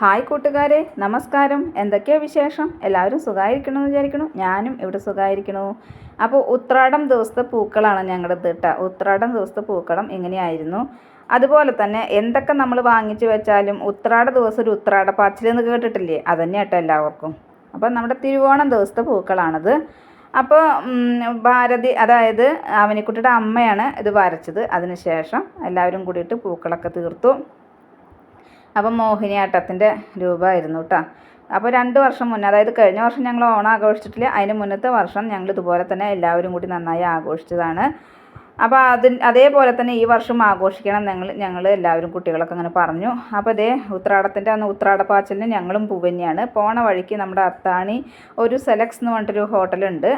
Hi കൂട്ടുകാരെ നമസ്കാരം. എന്തൊക്കെയാണ് വിശേഷം? എല്ലാവരും സുഖമായിരിക്കണമെന്ന് വിചാരിക്കണു ഞാനും ഇവിടെ സുഖമായിരിക്കണു അപ്പോൾ ഉത്രാടം ദിവസത്തെ പൂക്കളാണ് ഞങ്ങളുടെ തീട്ട ഉത്രാടം ദിവസത്തെ പൂക്കളം ഇങ്ങനെയായിരുന്നു. അതുപോലെ തന്നെ എന്തൊക്കെ നമ്മൾ വാങ്ങിച്ചു വെച്ചാലും ഉത്രാട ദിവസം ഒരു ഉത്രാട പാച്ചിൽ എന്ന് കേട്ടിട്ടില്ലേ? അതന്നെ കേട്ടോ എല്ലാവർക്കും. അപ്പോൾ നമ്മുടെ തിരുവോണം ദിവസത്തെ പൂക്കളാണത്. അപ്പോൾ ഭാരതി അതായത് അവനിക്കുട്ടിയുടെ അമ്മയാണ് ഇത് വരച്ചത്. അതിനുശേഷം എല്ലാവരും കൂടിയിട്ട് പൂക്കളൊക്കെ തീർത്തു. അപ്പം മോഹിനിയാട്ടത്തിന്റെ രൂപമായിരുന്നു കേട്ടോ അപ്പോൾ രണ്ട് വർഷം മുന്നേ അതായത് കഴിഞ്ഞ വർഷം ഞങ്ങൾ ഓണം ആഘോഷിച്ചിട്ടില്ല അതിന് മുന്നത്തെ വർഷം ഞങ്ങൾ ഇതുപോലെ തന്നെ എല്ലാവരും കൂടി നന്നായി ആഘോഷിച്ചതാണ്. അപ്പോൾ അതിന് അതേപോലെ തന്നെ ഈ വർഷം ആഘോഷിക്കണം ഞങ്ങൾ ഞങ്ങൾ എല്ലാവരും കുട്ടികളൊക്കെ അങ്ങനെ പറഞ്ഞു. അപ്പോൾ അതേ ഉത്രാടത്തിന്റെ അന്ന് ഉത്രാടപ്പാച്ചലിന് ഞങ്ങളും പൂവന്നെയാണ് പോണ വഴിക്ക് നമ്മുടെ അത്താണി ഒരു സെലക്സ് എന്ന് പറഞ്ഞിട്ടൊരു ഹോട്ടലുണ്ട്.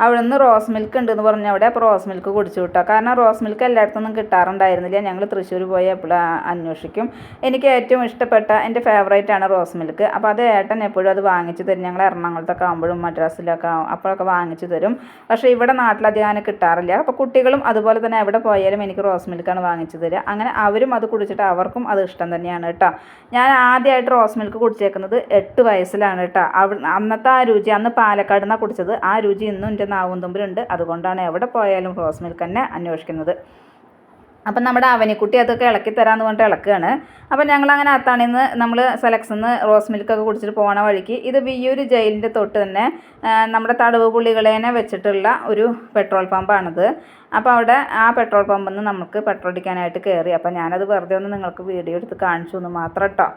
അവിടെ നിന്ന് റോസ് മിൽക്ക് ഉണ്ടെന്ന് പറഞ്ഞു അവിടെ അപ്പോൾ റോസ് മിൽക്ക് കുടിച്ചു കിട്ടോ. കാരണം റോസ് മിൽക്ക് എല്ലായിടത്തൊന്നും കിട്ടാറുണ്ടായിരുന്നില്ല. ഞങ്ങൾ തൃശ്ശൂർ പോയി എപ്പോഴും അന്വേഷിക്കും. എനിക്ക് ഏറ്റവും ഇഷ്ടപ്പെട്ട എന്റെ ഫേവറേറ്റ് ആണ് റോസ് മിൽക്ക്. അപ്പോൾ അത് ഏട്ടൻ എപ്പോഴും അത് വാങ്ങിച്ചു തരും. ഞങ്ങൾ എറണാകുളത്തൊക്കെ ആകുമ്പോഴും മദ്രാസിലൊക്കെ അപ്പോഴൊക്കെ വാങ്ങിച്ചു തരും. പക്ഷേ ഇവിടെ നാട്ടിലധികം അങ്ങനെ കിട്ടാറില്ല. അപ്പോൾ കുട്ടികളും അതുപോലെ തന്നെ എവിടെ പോയാലും എനിക്ക് റോസ് മിൽക്കാണ് വാങ്ങിച്ചു തരിക. അങ്ങനെ അവരും അത് കുടിച്ചിട്ട് അവർക്കും അത് ഇഷ്ടം തന്നെയാണ് കേട്ടോ. ഞാൻ ആദ്യമായിട്ട് റോസ് മിൽക്ക് കുടിച്ചേക്കുന്നത് എട്ട് വയസ്സിലാണ് കേട്ടോ. അന്നത്തെ ആ രുചി അന്ന് പാലക്കാട് നിന്നാണ് കുടിച്ചത്. ആ രുചി ഇന്നും എന്റെ നാവും തുമ്പിലുണ്ട് അതുകൊണ്ടാണ് എവിടെ പോയാലും റോസ് മിൽക്ക് തന്നെ അന്വേഷിക്കുന്നത്. അപ്പം നമ്മുടെ അവനിക്കുട്ടി അതൊക്കെ ഇളക്കി തരാമെന്ന് പറഞ്ഞിട്ട് ഇളക്കുകയാണ്. അപ്പം ഞങ്ങൾ അങ്ങനെ അത്താണിന്ന് നമ്മൾ സെലക്സിൽ നിന്ന് റോസ് മിൽക്കൊക്കെ കുടിച്ചിട്ട് പോണ വഴിക്ക് ഇത് വിയ്യൂർ ജയിലിന്റെ തൊട്ട് തന്നെ നമ്മുടെ തടവ് പുള്ളികളേനെ വെച്ചിട്ടുള്ള ഒരു പെട്രോൾ പമ്പാണിത് അപ്പോൾ അവിടെ ആ പെട്രോൾ പമ്പിൽ നിന്ന് നമുക്ക് പെട്രോൾ അടിക്കാനായിട്ട് കയറി അപ്പം ഞാനത് വെറുതെ ഒന്ന് നിങ്ങൾക്ക് വീഡിയോ എടുത്ത് കാണിച്ചു എന്ന് മാത്രം കേട്ടോ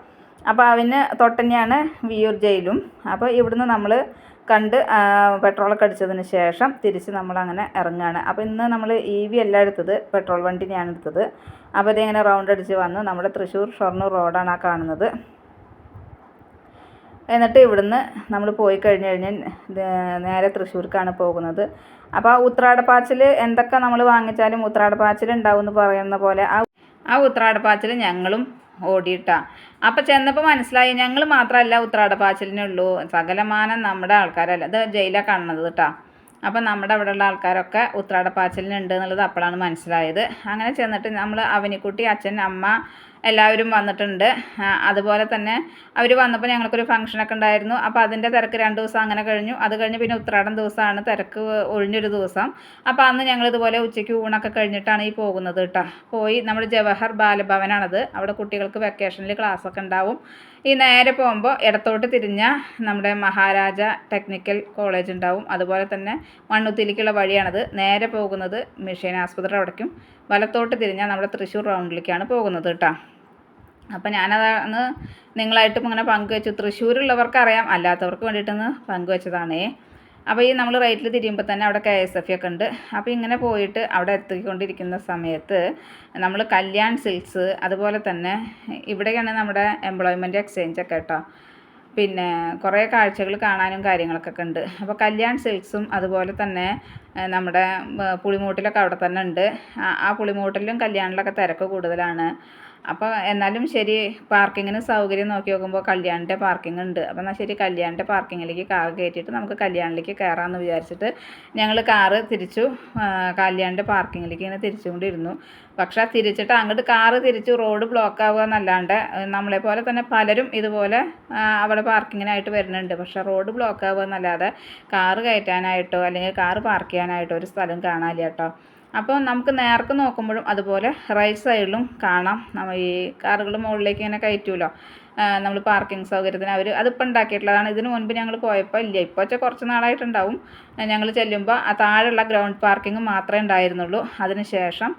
അപ്പോൾ അവന് തൊട്ടന്നെയാണ് വിയ്യൂർ ജയിലും. അപ്പോൾ ഇവിടുന്ന് നമ്മൾ കണ്ട് പെട്രോളൊക്കെ അടിച്ചതിന് ശേഷം തിരിച്ച് നമ്മളങ്ങനെ ഇറങ്ങുകയാണ് അപ്പോൾ ഇന്ന് നമ്മൾ ഇ വി അല്ല എടുത്തത് പെട്രോൾ വണ്ടിനെയാണ് എടുത്തത്. അപ്പോൾ ഇതിങ്ങനെ റൗണ്ട് അടിച്ച് വന്ന് നമ്മുടെ തൃശ്ശൂർ ഷൊർണൂർ റോഡാണ് ആ കാണുന്നത്. എന്നിട്ട് ഇവിടുന്ന് നമ്മൾ പോയി കഴിഞ്ഞ് കഴിഞ്ഞ് നേരെ തൃശ്ശൂർക്കാണ് പോകുന്നത്. അപ്പോൾ ആ ഉത്രാടപ്പാച്ചിൽ എന്തൊക്കെ നമ്മൾ വാങ്ങിച്ചാലും ഉത്രാടപ്പാച്ചിൽ ഉണ്ടാവും എന്ന് പറയുന്ന പോലെ ആ ആ ഉത്രാടപ്പാച്ചിൽ ഞങ്ങളും ഓടിയിട്ടാ. അപ്പം ചെന്നപ്പോൾ മനസ്സിലായി ഞങ്ങൾ മാത്രമല്ല ഉത്രാടപ്പാച്ചിലിനുള്ളൂ. സകലമാനം നമ്മുടെ ആൾക്കാരല്ല. ഇത് ജയിലാണ് കാണുന്നത് കേട്ടോ. അപ്പം നമ്മുടെ അവിടെയുള്ള ആൾക്കാരൊക്കെ ഉത്രാടപ്പാച്ചിലിനുണ്ട് എന്നുള്ളത് അപ്പോഴാണ് മനസ്സിലായത്. അങ്ങനെ ചെന്നിട്ട് നമ്മൾ അവനിക്കുട്ടി അച്ഛൻ അമ്മ എല്ലാവരും വന്നിട്ടുണ്ട്. അതുപോലെ തന്നെ അവർ വന്നപ്പോൾ ഞങ്ങൾക്കൊരു ഫംഗ്ഷനൊക്കെ ഉണ്ടായിരുന്നു. അപ്പോൾ അതിന്റെ തിരക്ക് രണ്ട് ദിവസം അങ്ങനെ കഴിഞ്ഞു. അത് കഴിഞ്ഞ് പിന്നെ ഉത്രാടം ദിവസമാണ്. തിരക്ക് ഒഴിഞ്ഞൊരു ദിവസം. അപ്പോൾ അന്ന് ഞങ്ങൾ ഇതുപോലെ ഉച്ചയ്ക്ക് ഊണൊക്കെ കഴിഞ്ഞിട്ടാണ് ഈ പോകുന്നത് കേട്ടോ. പോയി നമ്മുടെ ജവഹർ ബാലഭവനാണത്. അവിടെ കുട്ടികൾക്ക് വെക്കേഷനിൽ ക്ലാസ്സൊക്കെ ഉണ്ടാവും. ഈ നേരെ പോകുമ്പോൾ ഇടത്തോട്ട് തിരിഞ്ഞ നമ്മുടെ മഹാരാജ ടെക്നിക്കൽ കോളേജ് ഉണ്ടാവും. അതുപോലെ തന്നെ മണ്ണുത്തിലേക്കുള്ള വഴിയാണത്. നേരെ പോകുന്നത് മിഷൻ ആസ്പത്രി അവിടേക്കും. വലത്തോട്ട് തിരിഞ്ഞാൽ നമ്മുടെ തൃശ്ശൂർ റൗണ്ടിലേക്കാണ് പോകുന്നത് കേട്ടോ. അപ്പം ഞാനതാണ് നിങ്ങളായിട്ടും ഇങ്ങനെ പങ്കുവെച്ചു. തൃശ്ശൂരുള്ളവർക്ക് അറിയാം അല്ലാത്തവർക്ക് വേണ്ടിയിട്ടൊന്ന് പങ്കുവെച്ചതാണേ. അപ്പോൾ ഈ നമ്മൾ റൈറ്റിൽ തിരിയുമ്പോൾ തന്നെ അവിടെ കെ എസ് എഫ് ഒക്കെ ഉണ്ട്. അപ്പോൾ ഇങ്ങനെ പോയിട്ട് അവിടെ എത്തിക്കൊണ്ടിരിക്കുന്ന സമയത്ത് നമ്മൾ കല്യാൺ സിൽക്സ് അതുപോലെ തന്നെ ഇവിടെയാണ് നമ്മുടെ എംപ്ലോയ്മെന്റ് എക്സ്ചേഞ്ച് ഒക്കെ കേട്ടോ. പിന്നെ കുറേ കാഴ്ചകൾ കാണാനും കാര്യങ്ങളൊക്കെ ഉണ്ട്. അപ്പോൾ കല്യാൺ സിൽക്സും അതുപോലെ തന്നെ നമ്മുടെ പുളിമൂട്ടിലൊക്കെ അവിടെ തന്നെ ഉണ്ട്. ആ പുളിമൂട്ടിലും കല്യാണിലൊക്കെ തിരക്ക് കൂടുതലാണ്. അപ്പോൾ എന്നാലും ശരി പാർക്കിങ്ങിന് സൗകര്യം നോക്കി നോക്കുമ്പോൾ കല്യാണിന്റെ പാർക്കിംഗ് ഉണ്ട്. അപ്പോൾ എന്നാൽ ശരി കല്യാണിന്റെ പാർക്കിങ്ങിലേക്ക് കാർ കയറ്റിയിട്ട് നമുക്ക് കല്യാണിലേക്ക് കയറാമെന്ന് വിചാരിച്ചിട്ട് ഞങ്ങൾ കാറ് തിരിച്ചു കല്യാണിന്റെ പാർക്കിങ്ങിലേക്ക് ഇങ്ങനെ തിരിച്ചുകൊണ്ടിരുന്നു. പക്ഷേ തിരിച്ചിട്ട് അങ്ങോട്ട് കാറ് തിരിച്ചു റോഡ് ബ്ലോക്ക് ആവുക എന്നല്ലാണ്ട് നമ്മളെ പോലെ തന്നെ പലരും ഇതുപോലെ അവിടെ പാർക്കിങ്ങിനായിട്ട് വരുന്നുണ്ട്. പക്ഷേ റോഡ് ബ്ലോക്ക് ആവുക എന്നല്ലാതെ കാറ് കയറ്റാനായിട്ടോ അല്ലെങ്കിൽ കാറ് പാർക്ക് ചെയ്യാനായിട്ടോ ഒരു സ്ഥലം കാണാനില്ല കേട്ടോ. അപ്പോൾ നമുക്ക് നേർക്ക് നോക്കുമ്പോഴും അതുപോലെ റൈറ്റ് സൈഡിലും കാണാം. നമ്മൾ ഈ കാറുകൾ മുകളിലേക്ക് ഇങ്ങനെ കയറ്റുമല്ലോ നമ്മൾ പാർക്കിംഗ് സൗകര്യത്തിന് അവർ അതിപ്പോൾ ഉണ്ടാക്കിയിട്ടുള്ളതാണ്. ഇതിന് മുൻപ് ഞങ്ങൾ പോയപ്പോൾ ഇല്ല. ഇപ്പോൾ വെച്ചാൽ കുറച്ച് നാളായിട്ടുണ്ടാവും. ഞങ്ങൾ ചെല്ലുമ്പോൾ ആ താഴെയുള്ള ഗ്രൗണ്ട് പാർക്കിംഗ് മാത്രമേ ഉണ്ടായിരുന്നുള്ളൂ. അതിന് ശേഷം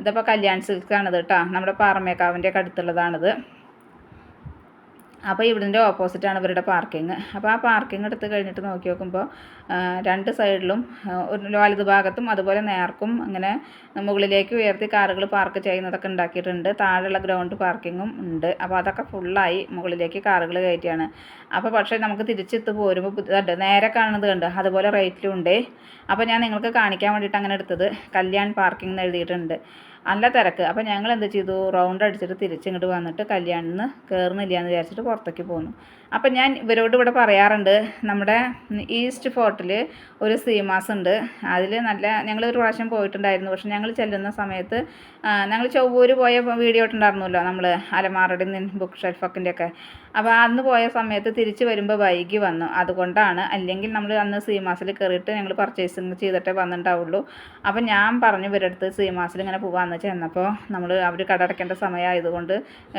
ഇതിപ്പോൾ കല്യാൺ സിൽക്കാണിത് കേട്ടോ നമ്മുടെ പാറമേക്കാവിന്റെ ഒക്കെ അടുത്തുള്ളതാണിത്. അപ്പോൾ ഇവിടിന്റെ ഓപ്പോസിറ്റാണ് ഇവരുടെ പാർക്കിംഗ് അപ്പോൾ ആ പാർക്കിംഗ് എടുത്ത് കഴിഞ്ഞിട്ട് നോക്കി നോക്കുമ്പോൾ രണ്ട് സൈഡിലും ഒരു വലത് ഭാഗത്തും അതുപോലെ നേർക്കും അങ്ങനെ മുകളിലേക്ക് ഉയർത്തി കാറുകൾ പാർക്ക് ചെയ്യുന്നതൊക്കെ ഉണ്ടാക്കിയിട്ടുണ്ട്. താഴെയുള്ള ഗ്രൗണ്ട് പാർക്കിങ്ങും ഉണ്ട്. അപ്പോൾ അതൊക്കെ ഫുള്ളായി മുകളിലേക്ക് കാറുകൾ കയറ്റിയാണ്. അപ്പോൾ പക്ഷേ നമുക്ക് തിരിച്ചെത്ത് പോരുമ്പോൾ ഇതുണ്ട് നേരെ കാണുന്നത് കണ്ട് അതുപോലെ റേറ്റിലും ഉണ്ട്. അപ്പോൾ ഞാൻ നിങ്ങൾക്ക് കാണിക്കാൻ വേണ്ടിയിട്ട് അങ്ങനെ എടുത്തത് കല്യാൺ പാർക്കിംഗ് എന്ന് എഴുതിയിട്ടുണ്ട്. നല്ല തിരക്ക്. അപ്പോൾ ഞങ്ങൾ എന്ത് ചെയ്തു? റൗണ്ട് അടിച്ചിട്ട് തിരിച്ചിങ്ങോട്ട് വന്നിട്ട് കല്യാണിന്ന് കയറുന്നില്ല എന്ന് വിചാരിച്ചിട്ട് പുറത്തേക്ക് പോന്നു അപ്പം ഞാൻ ഇവരോട് ഇവിടെ പറയാറുണ്ട് നമ്മുടെ ഈസ്റ്റ് ഫോർട്ടിൽ ഒരു സീമാസ് ഉണ്ട് അതിൽ നല്ല ഞങ്ങൾ ഒരു പ്രാവശ്യം പോയിട്ടുണ്ടായിരുന്നു. പക്ഷെ ഞങ്ങൾ ചെല്ലുന്ന സമയത്ത് ഞങ്ങൾ ചൊവ്വൂർ പോയ വീഡിയോ ഇട്ടുണ്ടായിരുന്നല്ലോ നമ്മൾ അലമാറയുടെ ബുക്ക് ഷെൽഫൊക്കിന്റെ ഒക്കെ. അപ്പോൾ അന്ന് പോയ സമയത്ത് തിരിച്ച് വരുമ്പോൾ വൈകി വന്നു. അതുകൊണ്ടാണ് അല്ലെങ്കിൽ നമ്മൾ അന്ന് സീമാസിൽ കയറിയിട്ട് ഞങ്ങൾ പർച്ചേസിങ് ചെയ്തിട്ടേ വന്നിട്ടുണ്ടാവുള്ളൂ അപ്പോൾ ഞാൻ പറഞ്ഞു ഇവരടുത്ത് സീമാസിൽ ഇങ്ങനെ പോകാമെന്ന് ചെന്നപ്പോൾ നമ്മൾ അവർ കട അടയ്ക്കേണ്ട സമയമായതുകൊണ്ട്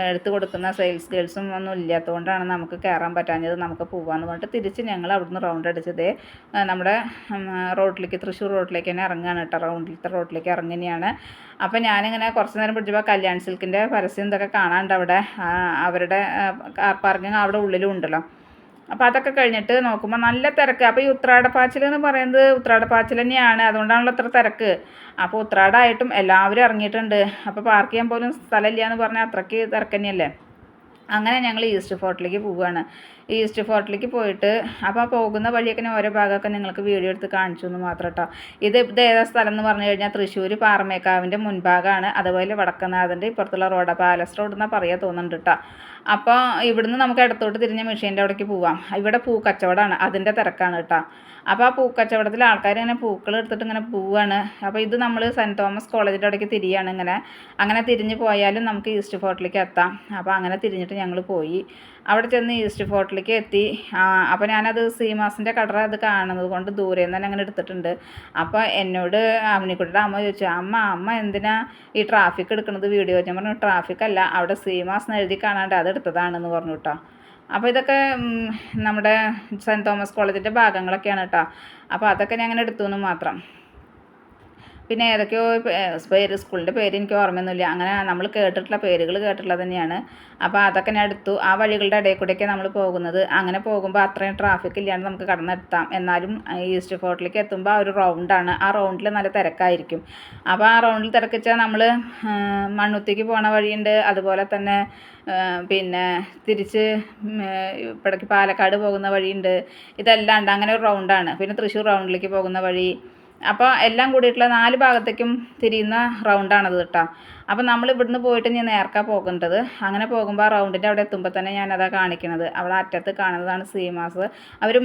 എടുത്തു കൊടുക്കുന്ന സെയിൽസ് ഗേൾസും ഒന്നും ഇല്ലാത്തതുകൊണ്ടാണ് നമുക്ക് കയറാൻ പറ്റാഞ്ഞത് നമുക്ക് പോകാമെന്ന് പറഞ്ഞിട്ട് തിരിച്ച് ഞങ്ങൾ അവിടുന്ന് റൗണ്ട് അടിച്ചതേ നമ്മുടെ റോഡിലേക്ക് തൃശ്ശൂർ റോഡിലേക്ക് തന്നെ ഇറങ്ങുകയാണ് കേട്ടോ റൗണ്ടിലത്തെ റോഡിലേക്ക് ഇറങ്ങുകയാണ് അപ്പോൾ ഞാനിങ്ങനെ കുറച്ച് നേരം പിടിച്ചപ്പോൾ കല്യാൺ സിൽക്കിന്റെ പരസ്യം ഇതൊക്കെ കാണാണ്ട് അവിടെ അവരുടെ കാർ പാർക്കിംഗ് അവിടെ ഉള്ളിലും ഉണ്ടല്ലോ. അപ്പോൾ അതൊക്കെ കഴിഞ്ഞിട്ട് നോക്കുമ്പോൾ നല്ല തിരക്ക്. അപ്പോൾ ഈ ഉത്രാടപ്പാച്ചിൽ എന്ന് പറയുന്നത് ഉത്രാടപ്പാച്ചിൽ തന്നെയാണ്. അതുകൊണ്ടാണല്ലോ അത്ര തിരക്ക്. അപ്പോൾ ഉത്രാടമായിട്ടും എല്ലാവരും ഇറങ്ങിയിട്ടുണ്ട്. അപ്പോൾ പാർക്ക് ചെയ്യാൻ പോലും സ്ഥലമില്ല എന്ന് പറഞ്ഞാൽ അത്രയ്ക്ക് തിരക്ക് തന്നെയല്ലേ? അങ്ങനെ ഞങ്ങൾ ഈസ്റ്റ് ഫോർട്ടിലേക്ക് പോവുകയാണ്. ഈസ്റ്റ് ഫോർട്ടിലേക്ക് പോയിട്ട് അപ്പോൾ പോകുന്ന വഴിയൊക്കെ ഞാൻ ഓരോ ഭാഗമൊക്കെ നിങ്ങൾക്ക് വീഡിയോ എടുത്ത് കാണിച്ചു എന്ന് മാത്രം കേട്ടോ. ഇത് ഇത് ഏതാ സ്ഥലം എന്ന് പറഞ്ഞു കഴിഞ്ഞാൽ തൃശ്ശൂർ പാറമേക്കാവിന്റെ മുൻഭാഗമാണ്. അതുപോലെ വടക്കനാഥന്റെ ഇപ്പുറത്തുള്ള റോഡ്. പാലസ് റോഡ് എന്നാണ് പറയുക തോന്നുന്നുണ്ട് കേട്ടോ. അപ്പോൾ ഇവിടുന്ന് നമുക്ക് ഇടത്തോട്ട് തിരിഞ്ഞ മെഷീന്റെ അവിടേക്ക് പോവാം. ഇവിടെ പൂ കച്ചവടമാണ്. അതിന്റെ തിരക്കാണ് കേട്ടോ. അപ്പോൾ ആ പൂക്കച്ചവടത്തിൽ ആൾക്കാർ ഇങ്ങനെ പൂക്കൾ എടുത്തിട്ട് ഇങ്ങനെ പോവുകയാണ് അപ്പോൾ ഇത് നമ്മൾ സെന്റ് തോമസ് കോളേജിന്റെ അവിടേക്ക് തിരിയാണ് ഇങ്ങനെ. അങ്ങനെ തിരിഞ്ഞ് പോയാലും നമുക്ക് ഈസ്റ്റ് ഫോർട്ടിലേക്ക് എത്താം. അപ്പോൾ അങ്ങനെ തിരിഞ്ഞിട്ട് ഞങ്ങൾ പോയി. അവിടെ ചെന്ന് ഈസ്റ്റ് ഫോർട്ടിലേക്ക് എത്തി. അപ്പോൾ ഞാനത് സീമാസിന്റെ കടറ അത് കാണുന്നത് കൊണ്ട് ദൂരെ നിന്ന് തന്നെ അങ്ങനെ എടുത്തിട്ടുണ്ട്. അപ്പോൾ എന്നോട് അമ്മിനിക്കുട്ടിയുടെ അമ്മ ചോദിച്ചു അമ്മ അമ്മ എന്തിനാ ഈ ട്രാഫിക് എടുക്കുന്നത് വീഡിയോ ഞാൻ പറഞ്ഞു ട്രാഫിക് അല്ല അവിടെ സീമാസ് എന്ന് എഴുതി കാണാണ്ട് അത് എടുത്തതാണെന്ന് പറഞ്ഞു കേട്ടോ അപ്പോൾ ഇതൊക്കെ നമ്മുടെ സെന്റ് തോമസ് കോളേജിന്റെ ഭാഗങ്ങളൊക്കെയാണ് കേട്ടോ അപ്പോൾ അതൊക്കെ ഞാൻ അങ്ങനെ എടുത്തു എന്ന് മാത്രം. പിന്നെ ഏതൊക്കെയോ പേര് സ്കൂളിന്റെ പേര് എനിക്ക് ഓർമ്മയൊന്നുമില്ല. അങ്ങനെ നമ്മൾ കേട്ടിട്ടുള്ള പേരുകൾ കേട്ടിട്ടുള്ളത് തന്നെയാണ്. അപ്പോൾ അതൊക്കെ ഞാൻ എടുത്തു. ആ വഴികളുടെ ഇടയിൽ കൂടെയൊക്കെ നമ്മൾ പോകുന്നത്. അങ്ങനെ പോകുമ്പോൾ അത്രയും ട്രാഫിക് ഇല്ലാണ്ട് നമുക്ക് കടന്നെത്താം എന്നാലും ഈസ്റ്റ് ഫോർട്ടിലേക്ക് എത്തുമ്പോൾ ആ ഒരു റൗണ്ടാണ് ആ റൗണ്ടിൽ നല്ല തിരക്കായിരിക്കും. അപ്പോൾ ആ റൗണ്ടിൽ തിരക്കിച്ചാൽ നമ്മൾ മണ്ണുത്തിക്ക് പോണ വഴിയുണ്ട്. അതുപോലെ തന്നെ പിന്നെ തിരിച്ച് ഇപ്പോഴേക്ക് പാലക്കാട് പോകുന്ന വഴിയുണ്ട്. ഇതെല്ലാം ഉണ്ട്. അങ്ങനെ ഒരു റൗണ്ടാണ് പിന്നെ തൃശ്ശൂർ റൗണ്ടിലേക്ക് പോകുന്ന വഴി. അപ്പോൾ എല്ലാം കൂടിയിട്ടുള്ള നാല് ഭാഗത്തേക്കും തിരിയുന്ന റൗണ്ടാണത് കേട്ടോ. അപ്പോൾ നമ്മൾ ഇവിടുന്ന് പോയിട്ട് ഞാൻ നേർക്കാ പോകേണ്ടത്. അങ്ങനെ പോകുമ്പോൾ ആ റൗണ്ടിന്റെ അവിടെ എത്തുമ്പോൾ തന്നെ ഞാനതാ കാണിക്കുന്നത് അവിടെ അറ്റത്ത് കാണുന്നതാണ് സീമാസ്. അവർ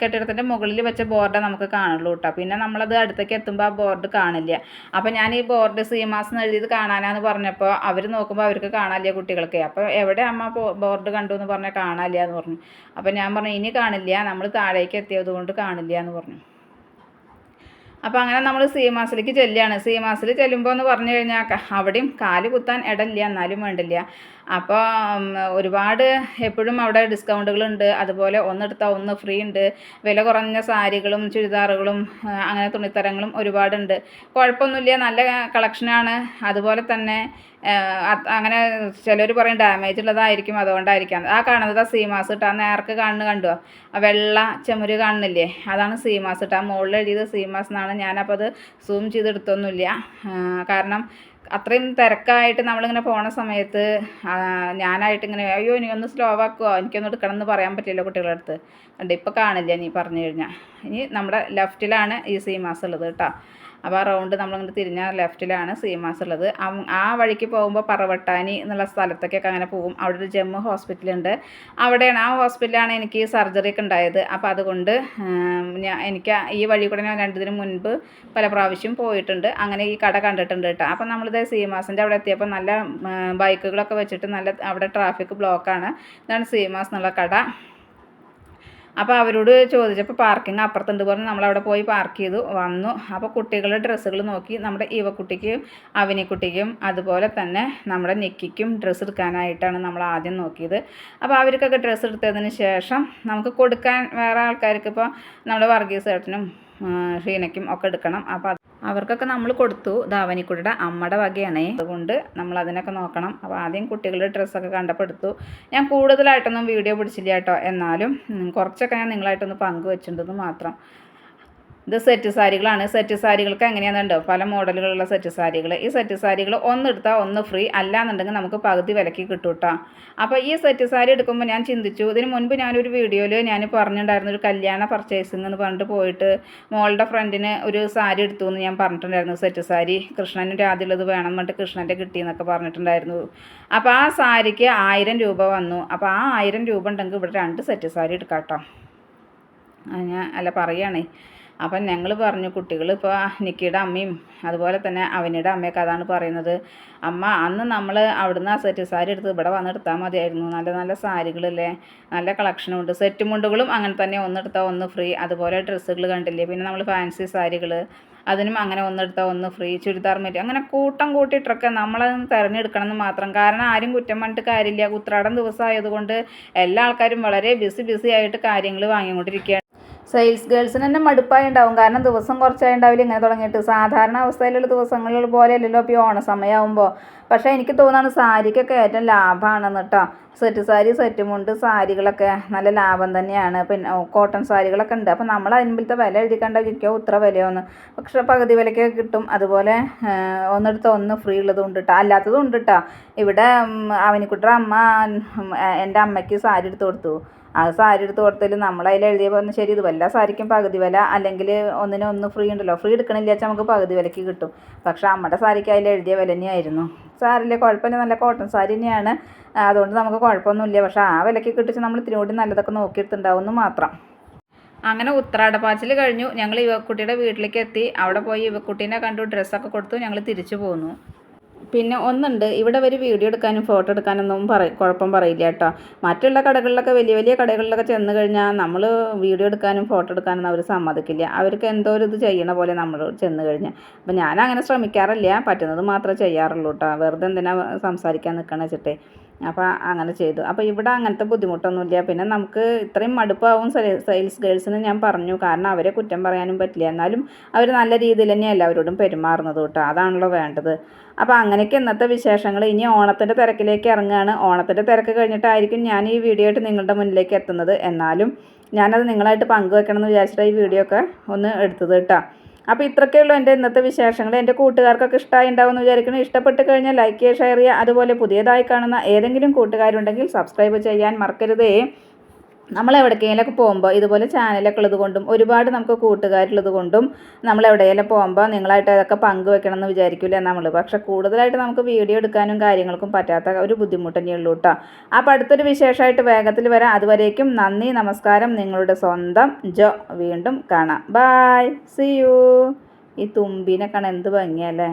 കെട്ടിടത്തിന്റെ മുകളിൽ വെച്ച ബോർഡേ നമുക്ക് കാണുള്ളൂ കേട്ടോ. പിന്നെ നമ്മളത് അടുത്തേക്ക് എത്തുമ്പോൾ ആ ബോർഡ് കാണില്ല. അപ്പോൾ ഞാൻ ഈ ബോർഡ് സീമാസ് എഴുതിയത് കാണാനാന്ന് പറഞ്ഞപ്പോൾ അവർ നോക്കുമ്പോൾ അവർക്ക് കാണാനില്ല കുട്ടികൾക്ക്. അപ്പോൾ എവിടെ അമ്മ ബോർഡ് കണ്ടു എന്ന് പറഞ്ഞാൽ കാണാനില്ല എന്ന് പറഞ്ഞു. അപ്പോൾ ഞാൻ പറഞ്ഞു ഇനി കാണില്ല. നമ്മൾ താഴേക്ക് എത്തിയത് കൊണ്ട് കാണില്ല എന്ന് പറഞ്ഞു. അപ്പോൾ അങ്ങനെ നമ്മൾ സീമാസിലേക്ക് ചെല്ലുകയാണ്. സീമാസിൽ ചെല്ലുമ്പോൾ എന്ന് പറഞ്ഞു കഴിഞ്ഞാൽ അവിടെയും കാൽ കുത്താൻ ഇടമില്ല എന്നാലും വേണ്ടില്ല അപ്പോൾ ഒരുപാട് എപ്പോഴും അവിടെ ഡിസ്കൗണ്ടുകളുണ്ട്. അതുപോലെ ഒന്നെടുത്താൽ ഒന്ന് ഫ്രീ ഉണ്ട് വില കുറഞ്ഞ സാരികളും ചുരിദാറുകളും അങ്ങനെ തുണിത്തരങ്ങളും ഒരുപാടുണ്ട്. കുഴപ്പമൊന്നുമില്ല. നല്ല കളക്ഷനാണ്. അതുപോലെ തന്നെ അങ്ങനെ ചിലർ പറയും ഡാമേജ് ഉള്ളതായിരിക്കും അതുകൊണ്ടായിരിക്കാം. ആ കാണുന്നത് ആ സീമാസ് ഇട്ട് ആ നേർക്ക് കാണുന്ന കണ്ടോ വെള്ള ചെമുര് കാണുന്നില്ലേ? അതാണ് സീമാസ് ഇട്ട്. ആ മുകളിൽ എഴുതിയത് സീമാസ് എന്നാണ്. ഞാനപ്പോൾ അത് സൂം ചെയ്തെടുത്തൊന്നുമില്ല. കാരണം അത്രയും തിരക്കായിട്ട് നമ്മളിങ്ങനെ പോണ സമയത്ത് ഞാനായിട്ട് ഇങ്ങനെ അയ്യോ ഇനി ഒന്ന് സ്ലോ ആക്കുമോ എനിക്കൊന്ന് എടുക്കണം എന്ന് പറയാൻ പറ്റില്ല കുട്ടികളുടെ അടുത്ത്. കണ്ട് ഇപ്പോൾ കാണില്ല നീ പറഞ്ഞു കഴിഞ്ഞാൽ ഇനി നമ്മുടെ ലെഫ്റ്റിലാണ് ഈ സീമാസ് ഉള്ളത് കേട്ടോ. അപ്പോൾ ആ റൗണ്ട് നമ്മളിങ്ങനെ തിരിഞ്ഞാൽ ലെഫ്റ്റിലാണ് സീമാസ് ഉള്ളത്. ആ വഴിക്ക് പോകുമ്പോൾ പറവട്ടാനി എന്നുള്ള സ്ഥലത്തൊക്കെ അങ്ങനെ പോകും. അവിടെ ഒരു ജമ്മു ഹോസ്പിറ്റലുണ്ട് അവിടെയാണ് ആ ഹോസ്പിറ്റലാണ് എനിക്ക് സർജറി ഒക്കെ ഉണ്ടായത്. അപ്പോൾ അതുകൊണ്ട് ഞാൻ എനിക്ക് ഈ വഴി കൂടെ ഞാൻ രണ്ടു മുൻപ് പല പ്രാവശ്യം പോയിട്ടുണ്ട്. അങ്ങനെ ഈ കട കണ്ടിട്ടുണ്ട് കേട്ടോ. അപ്പോൾ നമ്മളിത് സീമാസിന്റെ അവിടെ എത്തിയപ്പോൾ നല്ല ബൈക്കുകളൊക്കെ വെച്ചിട്ട് നല്ല അവിടെ ട്രാഫിക് ബ്ലോക്കാണ് ഇതാണ് സീമാസ് എന്നുള്ള കട. അപ്പോൾ അവരോട് ചോദിച്ചപ്പോൾ പാർക്കിംഗ് അപ്പുറത്തുണ്ട് പറഞ്ഞ് നമ്മളവിടെ പോയി പാർക്ക് ചെയ്തു വന്നു. അപ്പോൾ കുട്ടികളുടെ ഡ്രസ്സുകൾ നോക്കി നമ്മുടെ ഇവക്കുട്ടിക്കും അവനിക്കുട്ടിക്കും അതുപോലെ തന്നെ നമ്മുടെ നിക്കിക്കും ഡ്രസ്സ് എടുക്കാനായിട്ടാണ് നമ്മൾ ആദ്യം നോക്കിയത്. അപ്പോൾ അവർക്കൊക്കെ ഡ്രസ്സ് എടുത്തതിന് ശേഷം നമുക്ക് കൊടുക്കാൻ വേറെ ആൾക്കാർക്ക് ഇപ്പോൾ നമ്മുടെ വർഗീസ് ഏട്ടനും ഷീനയ്ക്കും ഒക്കെ എടുക്കണം. അപ്പോൾ അവർക്കൊക്കെ നമ്മൾ കൊടുത്തു. ധാവനിക്കുട്ടിയുടെ അമ്മയുടെ വകയാണ്. അതുകൊണ്ട് നമ്മൾ അതിനൊക്കെ നോക്കണം. അപ്പോൾ ആദ്യം കുട്ടികളുടെ ഡ്രസ്സൊക്കെ കണ്ടപ്പോൾ എടുത്തു. ഞാൻ കൂടുതലായിട്ടൊന്നും വീഡിയോ പിടിച്ചില്ല കേട്ടോ. എന്നാലും കുറച്ചൊക്കെ ഞാൻ നിങ്ങളായിട്ടൊന്ന് പങ്കുവെച്ചിട്ടുണ്ടെന്ന് മാത്രം. ഇത് സെറ്റ് സാരികളാണ്. സെറ്റ് സാരികൾക്ക് എങ്ങനെയാണെന്നുണ്ടോ പല മോഡലുകളുള്ള സെറ്റ് സാരികൾ ഈ സെറ്റ് സാരികൾ ഒന്നെടുത്താൽ ഒന്ന് ഫ്രീ അല്ലാന്നുണ്ടെങ്കിൽ നമുക്ക് പകുതി വിലയ്ക്ക് കിട്ടും കേട്ടോ അപ്പോൾ ഈ സെറ്റ് സാരി എടുക്കുമ്പോൾ ഞാൻ ചിന്തിച്ചു. ഇതിന് മുൻപ് ഞാനൊരു വീഡിയോയിൽ ഞാൻ പറഞ്ഞിട്ടുണ്ടായിരുന്നു ഒരു കല്യാണ പർച്ചേസിംഗ് എന്ന് പറഞ്ഞിട്ട് പോയിട്ട് മോളുടെ ഫ്രണ്ടിന് ഒരു സാരി എടുത്തു എന്ന് ഞാൻ പറഞ്ഞിട്ടുണ്ടായിരുന്നു. സെറ്റ് സാരി കൃഷ്ണനും രാധിയുള്ളത് വേണം എന്നിട്ട് കൃഷ്ണന്റെ കിട്ടിയെന്നൊക്കെ പറഞ്ഞിട്ടുണ്ടായിരുന്നു. അപ്പോൾ ആ സാരിക്ക് ആയിരം രൂപ വന്നു. അപ്പോൾ ആ ആയിരം രൂപ ഉണ്ടെങ്കിൽ ഇവിടെ രണ്ട് സെറ്റ് സാരി എടുക്കാം കേട്ടോ ഞാൻ അല്ല പറയുകയാണേ അപ്പം ഞങ്ങൾ പറഞ്ഞു കുട്ടികൾ ഇപ്പോൾ നിക്കിയുടെ അമ്മയും അതുപോലെ തന്നെ അവനിയുടെ അമ്മയൊക്കെ അതാണ് പറയുന്നത്. അമ്മ അന്ന് നമ്മൾ അവിടുന്ന് ആ സെറ്റ് സാരി എടുത്ത് ഇവിടെ വന്നെടുത്താൽ മതിയായിരുന്നു. നല്ല നല്ല സാരികളല്ലേ നല്ല കളക്ഷനും ഉണ്ട്. സെറ്റ് മുണ്ടുകളും അങ്ങനെ തന്നെ ഒന്നെടുത്താൽ ഒന്ന് ഫ്രീ അതുപോലെ ഡ്രസ്സുകൾ കണ്ടില്ലേ? പിന്നെ നമ്മൾ ഫാൻസി സാരികൾ. അതിനും അങ്ങനെ ഒന്നെടുത്താൽ ഒന്ന് ഫ്രീ ചുരിദാർ മെറ്റീരിയൽ അങ്ങനെ കൂട്ടം കൂട്ടിയിട്ടൊക്കെ നമ്മളത് തിരഞ്ഞെടുക്കണം എന്ന് മാത്രം. കാരണം ആരും കുറ്റം പറഞ്ഞിട്ട് കാര്യമില്ല. ഉത്രാടം ദിവസമായതുകൊണ്ട് എല്ലാ ആൾക്കാരും വളരെ ബിസി ബിസി ആയിട്ട് കാര്യങ്ങൾ വാങ്ങിക്കൊണ്ടിരിക്കുകയാണ്. സെയിൽസ് ഗേൾസിന് തന്നെ മടുപ്പായി ഉണ്ടാവും കാരണം ദിവസം കുറച്ചായി ഉണ്ടാവില്ല ഇങ്ങനെ തുടങ്ങിയിട്ട്. സാധാരണ അവസ്ഥയിലുള്ള ദിവസങ്ങളിൽ പോലെ അല്ലല്ലോ ഇപ്പോൾ ഓണ ഓണസമയമാകുമ്പോൾ പക്ഷേ എനിക്ക് തോന്നുന്നു സാരിക്കൊക്കെ ഏറ്റവും ലാഭമാണെന്ന് കേട്ടോ സെറ്റ് സാരി സെറ്റ് മുണ്ട് സാരികളൊക്കെ നല്ല ലാഭം തന്നെയാണ്. പിന്നെ കോട്ടൺ സാരികളൊക്കെ ഉണ്ട്. അപ്പോൾ നമ്മൾ അതിൻപിലത്തെ വില എഴുതി കണ്ടിരിക്കുക ഇത്ര വിലയൊന്ന്. പക്ഷേ പകുതി വിലയ്ക്കൊക്കെ കിട്ടും. അതുപോലെ ഒന്നെടുത്ത് ഒന്ന് ഫ്രീ ഉള്ളതും ഉണ്ട് കേട്ടോ അല്ലാത്തതും ഉണ്ട് കേട്ടോ ഇവിടെ അവനിക്കുട്ടറ അമ്മ എന്റെ അമ്മയ്ക്ക് സാരി എടുത്ത് കൊടുത്തു. ആ സാരി എടുത്ത് കൊടുത്തതിൽ നമ്മൾ അതിൽ എഴുതിയ പറഞ്ഞാൽ ശരി ഇത് വല്ല സാരിക്കും പകുതി വില അല്ലെങ്കിൽ ഒന്നിന് ഒന്ന് ഫ്രീ ഉണ്ടല്ലോ. ഫ്രീ എടുക്കണില്ല വെച്ചാൽ നമുക്ക് പകുതി വിലയ്ക്ക് കിട്ടും. പക്ഷേ അമ്മയുടെ സാരിക്ക് അതിൽ എഴുതിയ വില തന്നെയായിരുന്നു. സാറിലെ കുഴപ്പമില്ല നല്ല കോട്ടൺ സാരി തന്നെയാണ്. അതുകൊണ്ട് നമുക്ക് കുഴപ്പമൊന്നുമില്ല പക്ഷേ ആ വിലയ്ക്ക് കിട്ടിച്ച് നമ്മൾ ഇത്തിരി കൂടി നല്ലതൊക്കെ നോക്കിയെടുത്തുണ്ടാവും മാത്രം. അങ്ങനെ ഉത്രാടപ്പാച്ചിൽ കഴിഞ്ഞു. ഞങ്ങൾ യുവക്കുട്ടിയുടെ വീട്ടിലേക്ക് എത്തി. അവിടെ പോയി യുവക്കുട്ടീനെ കണ്ടു. ഡ്രസ്സൊക്കെ കൊടുത്തു. ഞങ്ങൾ തിരിച്ചു പോന്നു. പിന്നെ ഒന്നുണ്ട്. ഇവിടെ ഒരു വീഡിയോ എടുക്കാനും ഫോട്ടോ എടുക്കാനൊന്നും പറ കുഴപ്പം പറയില്ല കേട്ടോ. മറ്റുള്ള കടകളിലൊക്കെ വലിയ വലിയ കടകളിലൊക്കെ ചെന്ന് കഴിഞ്ഞാൽ നമ്മൾ വീഡിയോ എടുക്കാനും ഫോട്ടോ എടുക്കാനൊന്നും അവർ സമ്മതിക്കില്ല. അവർക്ക് എന്തോ ഒരു ഇത് ചെയ്യണ പോലെ നമ്മൾ ചെന്ന് കഴിഞ്ഞാൽ അപ്പം ഞാൻ അങ്ങനെ ശ്രമിക്കാറില്ല. പറ്റുന്നത് മാത്രമേ ചെയ്യാറുള്ളൂ കേട്ടോ. വെറുതെ എന്തിനാ സംസാരിക്കാൻ നിൽക്കണ വെച്ചിട്ടേ. അപ്പോൾ അങ്ങനെ ചെയ്തു. അപ്പോൾ ഇവിടെ അങ്ങനത്തെ ബുദ്ധിമുട്ടൊന്നുമില്ല. പിന്നെ നമുക്ക് ഇത്രയും മടുപ്പാവും സെയിൽസ് ഗേൾസിന് ഞാൻ പറഞ്ഞു. കാരണം അവരെ കുറ്റം പറയാനും പറ്റില്ല. എന്നാലും അവർ നല്ല രീതിയിൽ തന്നെയല്ല എല്ലാവരോടും പെരുമാറുന്നത് കേട്ടോ. അതാണല്ലോ വേണ്ടത്. അപ്പോൾ അങ്ങനെയൊക്കെ ഇന്നത്തെ വിശേഷങ്ങൾ. ഇനി ഓണത്തിന്റെ തിരക്കിലേക്ക് ഇറങ്ങുകയാണ്. ഓണത്തിന്റെ തിരക്ക് കഴിഞ്ഞിട്ടായിരിക്കും ഞാൻ ഈ വീഡിയോ ആയിട്ട് നിങ്ങളുടെ മുന്നിലേക്ക് എത്തുന്നത്. എന്നാലും ഞാനത് നിങ്ങളായിട്ട് പങ്കുവെക്കണം എന്ന് വിചാരിച്ചിട്ടാണ് ഈ വീഡിയോ ഒക്കെ ഒന്ന് എടുത്തത് കേട്ടോ. അപ്പോൾ ഇത്രയൊക്കെ ഉള്ളൂ എന്റെ ഇന്നത്തെ വിശേഷങ്ങൾ. എന്റെ കൂട്ടുകാർക്കൊക്കെ ഇഷ്ടമായി ഉണ്ടാവും എന്ന് വിചാരിക്കുന്നു. ഇഷ്ടപ്പെട്ട് കഴിഞ്ഞാൽ ലൈക്ക് ചെയ്യുക ഷെയർ ചെയ്യുക. അതുപോലെ പുതിയതായി കാണുന്ന ഏതെങ്കിലും കൂട്ടുകാരുണ്ടെങ്കിൽ സബ്സ്ക്രൈബ് ചെയ്യാൻ മറക്കരുതേ. നമ്മൾ എവിടേക്കെങ്കിലൊക്കെ പോകുമ്പോൾ ഇതുപോലെ ചാനലൊക്കെ ഉള്ളത് കൊണ്ടും ഒരുപാട് നമുക്ക് കൂട്ടുകാരുള്ളത് കൊണ്ടും നമ്മൾ എവിടെയെങ്കിലും പോകുമ്പോൾ നിങ്ങളായിട്ട് അതൊക്കെ പങ്കുവെക്കണം എന്ന് വിചാരിക്കില്ല നമ്മൾ. പക്ഷെ കൂടുതലായിട്ട് നമുക്ക് വീഡിയോ എടുക്കാനും കാര്യങ്ങൾക്കും പറ്റാത്ത ഒരു ബുദ്ധിമുട്ട് തന്നെയുള്ളൂ കേട്ടോ. അപ്പോൾ അടുത്തൊരു വിശേഷമായിട്ട് വേഗത്തിൽ വരാം. അതുവരേക്കും നന്ദി നമസ്കാരം. നിങ്ങളുടെ സ്വന്തം ജോ. വീണ്ടും കാണാം. ബായ് സി യു ഈ തുമ്പിനെ കാണാൻ എന്ത് ഭംഗിയല്ലേ?